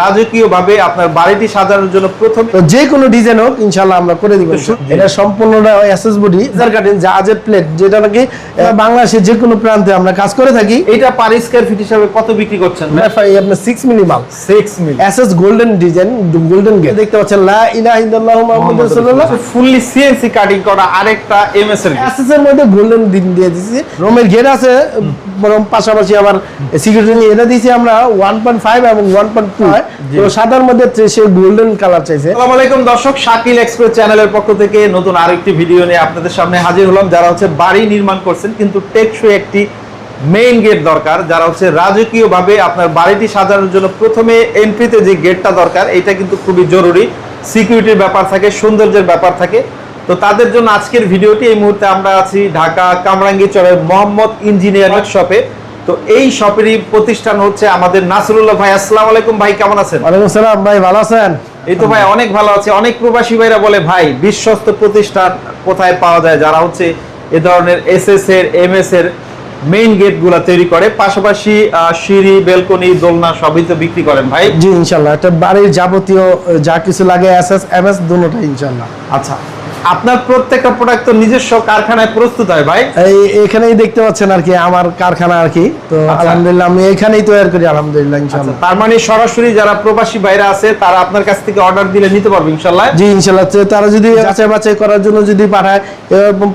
রাজকীয় ভাবে আপনার বাড়িটি সাজানোর জন্য প্রথমে যে কোনো ডিজাইন হোক ইনশাল্লাহ আমরা করে দিব। এটা সম্পূর্ণটা এসএস বডি জার কাটিং জাহাজের প্লেট যেটা নাকি বাংলাদেশের যে কোনো প্রান্তে আমরা কাজ করে থাকি। এটা পার স্কয়ার ফিট হিসাবে কত বিক্রি করছেন? আপনার সিক্স মিলি মাল six milli SS golden design golden gate দেখতে পাচ্ছেন লা ইলাহা ইল্লাল্লাহু মুহাম্মাদুর রাসূলুল্লাহ। ফুললি সিএনসি কাটিং করা আরেকটা এমএস এর। এসএস এর মধ্যে গোল্ডেন দিন দিয়ে দিয়েছি রোমের গেট আছে বরং পাশাপাশি আবার সিকিউরিটি এটা দিয়েছি আমরা 1.5 এবং 1.2 তো সাদার মধ্যে সে গোল্ডেন কালার চাইছে। আসসালামু আলাইকুম দর্শক শাকিল এক্সপ্রেস চ্যানেলের পক্ষ থেকে নতুন আরেকটি ভিডিও নিয়ে আপনাদের সামনে হাজির হলাম। যারা হচ্ছে বাড়ি নির্মাণ করছেন কিন্তু টেকসই একটি মেইন গেট দরকার। যারা হচ্ছে রাজকীয় ভাবে আপনার বাড়িটি সাজানোর জন্য প্রথমে এন্ট্রিতে যে গেটটা দরকার এটা কিন্তু খুবই জরুরি। সিকিউরিটির ব্যাপার থাকে সৌন্দর্যের ব্যাপার থাকে। তো তাদের জন্য আজকের ভিডিওটি এই মুহূর্তে আমরা আছি ঢাকা কামরাঙ্গি চরের মোহাম্মদ ইঞ্জিনিয়ারিং শপে তো এই শপেরই প্রতিষ্ঠান হচ্ছে আমাদের নাসরুল্লাহ ভাই। আসসালামু আলাইকুম ভাই কেমন আছেন? ওয়ালাইকুম আসসালাম ভাই ভালো আছেন? এই তো ভাই অনেক ভালো আছে। অনেক প্রবাসী ভাইরা বলে ভাই বিশ্বস্ত প্রতিষ্ঠান কোথায় পাওয়া যায়? যারা হচ্ছে এ ধরনের এসএস এর এমএস এর মেইন গেটগুলা তৈরি করে পাশাপাশি সিঁড়ি বেলকনি দোলনা সবই তো বিক্রি করেন ভাই? জি ইনশাল্লাহ। এটা বাড়ির যাবতীয় যা কিছু লাগে এসএস এমএস দুটোটা ইনশাল্লাহ। আচ্ছা। আপনার প্রত্যেকটা প্রোডাক্ট তো নিজস্ব কারখানায় প্রস্তুত হয় ভাই। এই এখানেই দেখতে পাচ্ছেন আর কি আমার কারখানা আর কি। তো আচ্ছা। আলহামদুলিল্লাহ আমি এখানেই তৈরি করি আলহামদুলিল্লাহ আচ্ছা, ইনশাল্লাহ তার মানে সরাসরি যারা প্রবাসী বাইরে আছে তারা আপনার কাছ থেকে অর্ডার দিলে নিতে পারবে ইনশাল্লাহ জি ইনশাল্লাহ তো তারা যদি যাচাই বাছাই করার জন্য যদি পাঠায়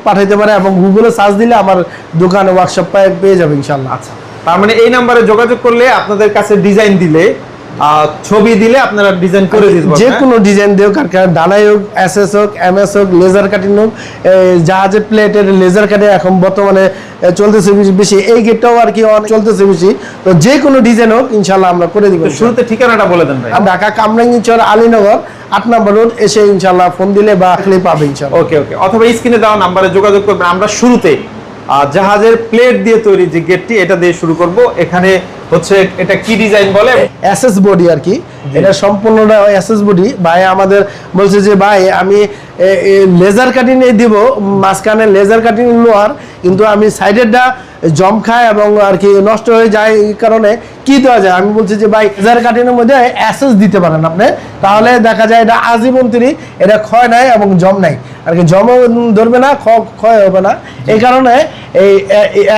পাঠাইতে পারে এবং গুগলে সার্চ দিলে আমার দোকানে ওয়ার্কশপ পেয়ে যাবে ইনশাল্লাহ আচ্ছা। তার মানে এই নাম্বারে যোগাযোগ করলে আপনাদের কাছে ডিজাইন দিলে ছবি দিলে আপনারা ডিজাইন করে দিতে যে? কোনো ডিজাইন দেও কার ডালাই হোক এসএস হোক এমএস হোক লেজার কাটিং হোক জাহাজের প্লেটের লেজার কাটে এখন বর্তমানে চলতেছে বেশি- বেশি এই গেটটাও আর কি চলতেছে বেশি। তো যে কোনো ডিজাইন হোক ইনশাল্লাহ আমরা করে দিব। শুরুতে ঠিকানাটা বলে দেন ভাই। ঢাকা কামরাঙ্গি চর আলীনগর আট নম্বর রোড এসে ইনশাল্লাহ ফোন দিলে বা আসলে পাবে ইনশাল্লাহ ওকে ওকে। অথবা স্ক্রিনে দেওয়া নাম্বারে যোগাযোগ করবেন। আমরা শুরুতে জাহাজের প্লেট দিয়ে তৈরি যে গেটটি এটা দিয়ে শুরু করব। এখানে হচ্ছে এটা কি ডিজাইন বলে? এসএস বডি আর কি। এটা সম্পূর্ণটা এসএস বডি ভাই আমাদের বলছে যে ভাই আমি লেজার কাটিং দিব। মাঝখানে লেজার কাটিং লোহার কিন্তু আমি সাইডেরটা জম খায় এবং আর কি নষ্ট হয়ে যায় এই কারণে কি দেওয়া যায়? আমি বলছি যে ভাই লেজার কাটিংয়ের মধ্যে এসএস দিতে পারেন আপনি। তাহলে দেখা যায় এটা আজীবন তিনি এটা ক্ষয় নাই এবং জম নাই। আর কি জমও ধরবে না খ- ক্ষয় হবে না। এই কারণে এই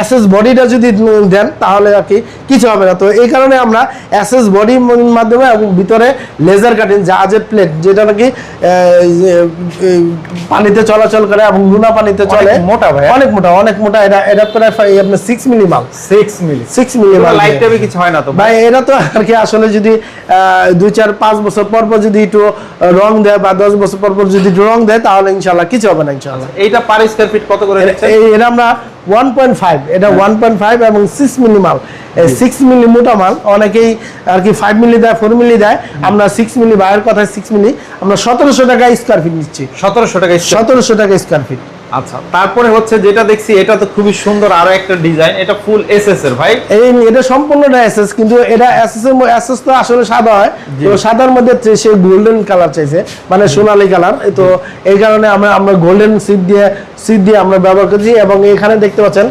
এসএস বডিটা যদি দেন তাহলে আর কি কিছু হবে না। তো এই কারণে আমরা এসএস বডির মাধ্যমে এবং ভিতরে লেজার কাটিং জাহাজের প্লেট যেটা নাকি যে, পানিতে চলাচল করে এবং লুনা পানিতে চলে। মোটা ভাই। অনেক মোটা অনেক মোটা। এটা এটা প্রায় ফা- আপনার সিক্স মিলি মাল সিক্স মিলি সিক্স মিলি মাল কিছু হয় না তো ভাই এটা তো আর কি আসলে যদি আহ, দুই চার পাঁচ বছর পর পর যদি একটু রং দেয় বা দশ বছর পর পর যদি একটু রং দেয় তাহলে ইনশাল্লাহ কিছু হবে না ইনশাল্লাহ এইটা পার স্কয়ার ফিট কত করে এই এটা আমরা ওয়ান পয়েন্ট ফাইভ এটা ওয়ান পয়েন্ট ফাইভ এবং সিক্স মিলি মাল সিক্স মিলি মোটা মাল অনেকেই আর কি ফাইভ মিলি দেয় ফোর মিলি দেয়। আমরা সিক্স মিলি বাইরের কথায় সিক্স মিলি আমরা সতেরোশো টাকা স্কোয়ার ফিট নিচ্ছি। সতেরোশো টাকা সতেরোশো টাকা স্কোয়ার ফিট আচ্ছা তারপরে হচ্ছে যেটা দেখছি এটা তো খুবই সুন্দর আরও একটা ডিজাইন এটা ফুল এসএস এর ভাই। এই এটা সম্পূর্ণটা এসএস কিন্তু এটা এসএস এর এসএস তো আসলে সাদা হয়। তো সাদার মধ্যে সে গোল্ডেন কালার চাইছে মানে সোনালী কালার তো এই কারণে আমরা আমরা গোল্ডেন সিট দিয়ে সিট দিয়ে আমরা ব্যবহার করছি এবং এখানে দেখতে পাচ্ছেন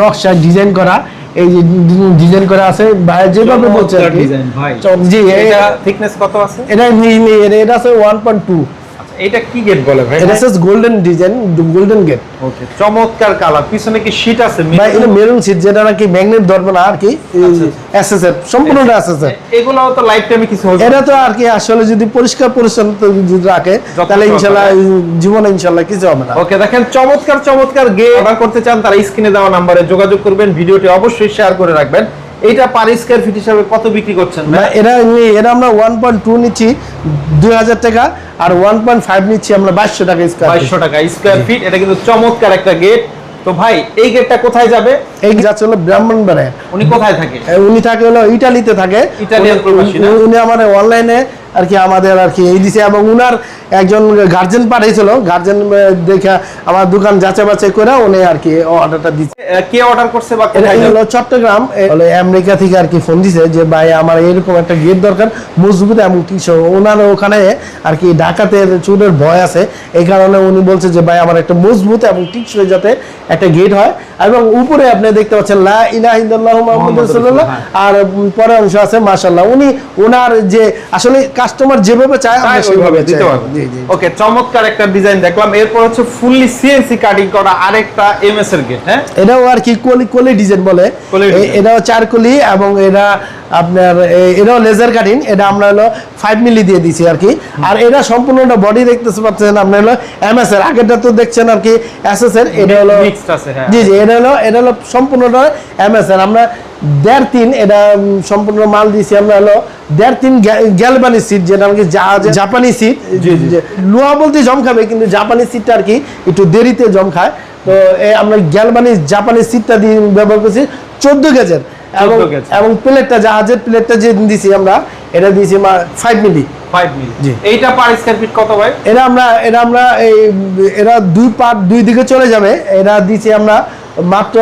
নকশা ডিজাইন করা। এই যে ডিজাইন করা আছে ভাই যেভাবে বলছে ডিজাইন ভাই। চ- জি এটা থিকনেস কত আছে? এটা এটা- আছে ওয়ান পয়েন্ট টু আচ্ছা এটা কি গেট বলে ভাই? এটা হচ্ছে golden design golden gate okay চমৎকার কালার পিছনে কি শীট আছে? ভাই এটা মেরুন সিট যেটা নাকি ম্যাগনেট ধরবে না আর কি? আচ্ছা। এসএস এর সম্পূর্ণটা এসএস এর এগুলাও তো লাইফ টাইমে কিছু হবে। এটা তো আর কি আসলে যদি পরিষ্কার পরিচ্ছন্ন যদি রাখে তাহলে সহকারে। ইনশাল্লাহ জীবনে ইনশাল্লাহ কিছু হবে না। ওকে দেখেন চমৎকার চমৎকার গে অর্ডার করতে চান তারা স্ক্রিনে দেওয়া নাম্বারে যোগাযোগ করবেন। ভিডিওটি অবশ্যই শেয়ার করে রাখবেন। এটা পার স্কয়ার ফিট হিসাবে কত বিক্রি করছেন না, এরা এরা আমরা ওয়ান পয়েন্ট টু নিচ্ছি দুই হাজার টাকা আর ওয়ান পয়েন্ট ফাইভ নিচ্ছি আমরা বাইশশো টাকা স্কোয়ার বাইশশো টাকা স্কয়ার ফিট এটা কিন্তু চমৎকার একটা গেট তো ভাই এই গেটটা কোথায় যাবে? এই যাচ্ছে হলো ব্রাহ্মণবাড়ায়। উনি কোথায় থাকে? উনি থাকে হলো ইটালিতে থাকে। ইটালিয়ান প্রবাসী উনি আমার অনলাইনে আর কি আমাদের আর কি এই দিছে এবং উনার একজন গার্জেন পাঠিয়েছিল গার্জেন দেখে আমার দোকান যাচাই বাছাই করে উনি আর কি অর্ডারটা দিচ্ছে কে অর্ডার করছে বা হলো চট্টগ্রাম হলো আমেরিকা থেকে আর কি ফোন দিছে যে ভাই আমার এরকম একটা গেট দরকার মজবুত এবং টিকসই ওনার ওখানে আর কি ডাকাতে চুরের ভয় আছে। এই কারণে উনি বলছে যে ভাই আমার একটা মজবুত এবং টিকসই যাতে একটা গেট হয়। এবং উপরে আপনি দেখতে পাচ্ছেন লা ইলাহা ইল্লাল্লাহু মুহাম্মাদুর রাসূলুল্লাহ। হ্যাঁ। আর পরে অংশ আছে মাশাআল্লাহ। উনি ওনার যে আসলে কাস্টমার যেভাবে চায় আমরা সেভাবে দিতে পারব। পারব জি জি। ওকে চমৎকার একটা ডিজাইন দেখলাম। এরপর হচ্ছে ফুললি সিএনসি কাটিং করা আরেকটা এমএস এর গেট হ্যাঁ? এটাও আর কি কোলি কোলি ডিজাইন বলে। এটাও চার কলি এবং এটা আপনার এটাও লেজার কাটিং এটা আমরা হলো ফাইভ মিলি দিয়ে দিছি আর কি। আর এটা সম্পূর্ণটা বডি দেখতে পাচ্ছেন আপনার হলো এমএস এর আগেরটা তো দেখছেন আর কি এসএস এর এটা হলো হ্যাঁ। জি জি এটা হলো এটা হলো সম্পূর্ণটা এমএস এর আমরা দেড় তিন এটা সম্পূর্ণ মাল দিয়েছি আমরা হলো দেড় তিন গ্যালবানি সিট যেটা আমাকে জাপানি সিট। লোহা বলতে জম খাবে কিন্তু জাপানি সিটটা আর কি একটু দেরিতে জম খায়। তো আমরা গ্যালবানি জাপানি সিটটা দিয়ে ব্যবহার করছি চোদ্দ গেজের এবং এবং প্লেটটা জাহাজের প্লেটটা যে দিছি আমরা এটা দিয়েছি ফাইভ মিলি 5 মিলি। এইটা পার স্কয়ার ফিট কত ভাই? এটা আমরা এটা আমরা এই এরা দুই পার্ট দুই দিকে চলে যাবে। এটা দিয়েছি আমরা মাত্র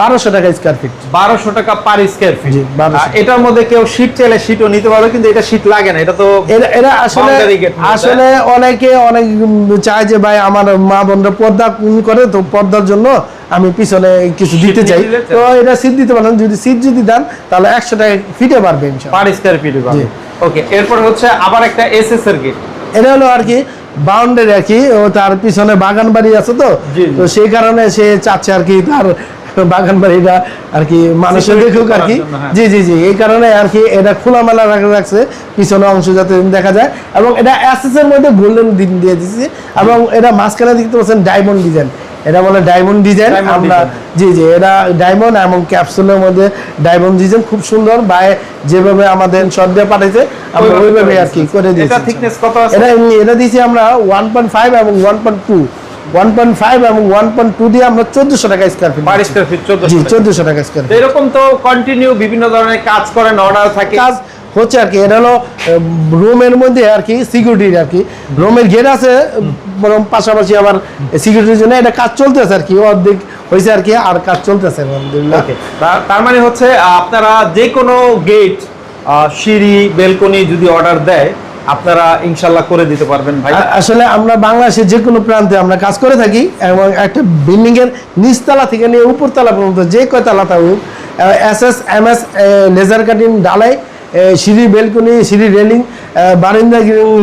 বারোশো টাকা স্কোয়ার ফিট বারোশো টাকা পার স্কয়ার ফিট জি, 1200 এটার মধ্যে কেউ শীট চাইলে শীটও নিতে পারবে কিন্তু এটা শীট লাগে না এটা তো এরা এরা আসলে। আসলে অনেকে অনেক চায় যে ভাই আমার মা বোনরা পর্দা করে তো পর্দার জন্য আমি পিছনে কিছু দিতে চাই তো? এটা সিট দিতে পারেন যদি সিট যদি দেন তাহলে একশো টাকা ফিটে পারবে ইনশাল্লাহ পার স্কয়ার ফিট জি। ওকে এরপর হচ্ছে আবার একটা এসএস এর গেট এটা হলো আর কি বাউন্ডারি আর কি ও তার পিছনে বাগান বাড়ি আছে তো। তো সেই কারণে সে চাচ্ছে আর কি তার বাগান বাড়িটা আর কি মানুষের দেখুক আর কি হ্যাঁ। জি জি জি এই কারণে আর কি এটা খোলামেলা রাখা রাখছে পিছনে অংশ যাতে দেখা যায় এবং এটা অ্যাসেস এর মধ্যে গোল্ডেন দিন দিয়ে দিচ্ছি এবং এটা মাঝখানে দেখতে পাচ্ছেন ডায়মন্ড ডিজাইন এটা বলে ডায়মন্ড ডিজাইন আমরা জি জি এটা ডায়মন্ড এবং ক্যাপসুলের মধ্যে ডায়মন্ড ডিজাইন খুব সুন্দর। বায়ে যেভাবে আমাদের শর্ট দিয়ে পাঠাইছে আমরা ওইভাবে আর কি করে দিয়েছি। এটা thickness কত আছে? এটা এটা দিয়েছি আমরা ওয়ান পয়েন্ট ফাইভ এবং one point two one point five এবং ওয়ান পয়েন্ট টু দিয়ে আমরা চোদ্দশো টাকা square feet per square feet জি 1400 টাকা স্কোয়ার এরকম তো কন্টিনিউ বিভিন্ন ধরনের কাজ করেন অর্ডার থাকে। কাজ হচ্ছে আর কি এটা হলো রুমের মধ্যে আর কি সিকিউরিটির আর কি। রুমের গেট আছে বরং পাশাপাশি আবার সিকিউরিটির জন্য এটা কাজ চলতেছে আর কি অর্ধেক হয়েছে আর কি আর কাজ চলতেছে আলহামদুলিল্লাহ। তার মানে হচ্ছে আপনারা যে কোনো গেট সিঁড়ি বেলকনি যদি অর্ডার দেয় আপনারা ইনশাল্লাহ করে দিতে পারবেন ভাই। আসলে আমরা বাংলাদেশের যে কোনো প্রান্তে আমরা কাজ করে থাকি এবং একটা বিল্ডিং এর নিচতলা থেকে নিয়ে উপরতলা পর্যন্ত যে কয় তলা থাকুক S S M S laser cutting ডালাই সিঁড়ি বেলকনি, সিঁড়ি রেলিং বারিন্দা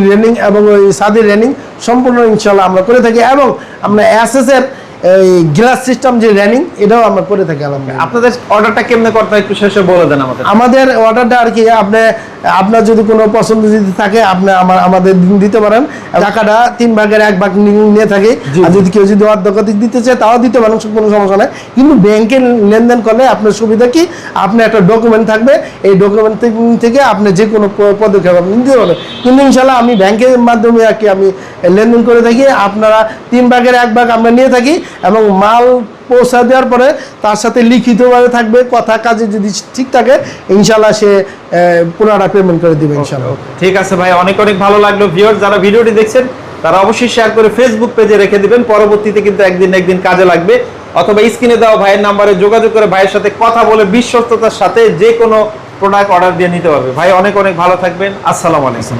রেলিং এবং ওই সাদি রেলিং সম্পূর্ণ ইনশাল্লাহ আমরা করে থাকি এবং আমরা এস এর গ্লাস সিস্টেম যে রেলিং এটাও আমরা করে থাকি আলহামদুলিল্লাহ। আপনাদের অর্ডারটা কেমনে করতে একটু শেষে বলে দেন আমাদের। আমাদের অর্ডারটা আর কি আপনি আপনার যদি কোনো পছন্দ যদি থাকে আপনি আমার আমাদের দিতে পারেন। টাকাটা তিন ভাগের এক ভাগ নিয়ে থাকে। আর যদি কেউ যদি অর্ধগতিক দিতে চায় তাও দিতে পারেন কোনো সমস্যা নেই। কিন্তু ব্যাংকে লেনদেন করলে আপনার সুবিধা কি? আপনি একটা ডকুমেন্ট থাকবে এই ডকুমেন্ট থেকে আপনি যে কোনো পদক্ষেপ আপনি নিতে পারবেন। কিন্তু ইনশাল্লাহ আমি ব্যাংকের মাধ্যমে আর কি আমি লেনদেন করে থাকি। আপনারা তিন ভাগের এক ভাগ আমরা নিয়ে থাকি। এবং মাল পৌঁছা দেওয়ার পরে তার সাথে লিখিতভাবে থাকবে, কথা, কাজে যদি ঠিক থাকে ইনশাল্লাহ সে পুনরায় পেমেন্ট করে দিবে ইনশাল্লাহ ঠিক আছে ভাই, অনেক অনেক ভালো লাগল ভিউয়ার যারা ভিডিওটি দেখছেন, তারা অবশ্যই শেয়ার করে ফেসবুক পেজে রেখে দিবেন, পরবর্তীতে কিন্তু একদিন একদিন কাজে লাগবে। অথবা স্ক্রিনে দেওয়া ভাইয়ের নাম্বারে যোগাযোগ করে ভাইয়ের সাথে কথা বলে বিশ্বস্ততার সাথে যে কোনো প্রোডাক্ট অর্ডার দিয়ে নিতে পারবে। ভাই, অনেক অনেক ভালো থাকবেন। আসসালামু আলাইকুম।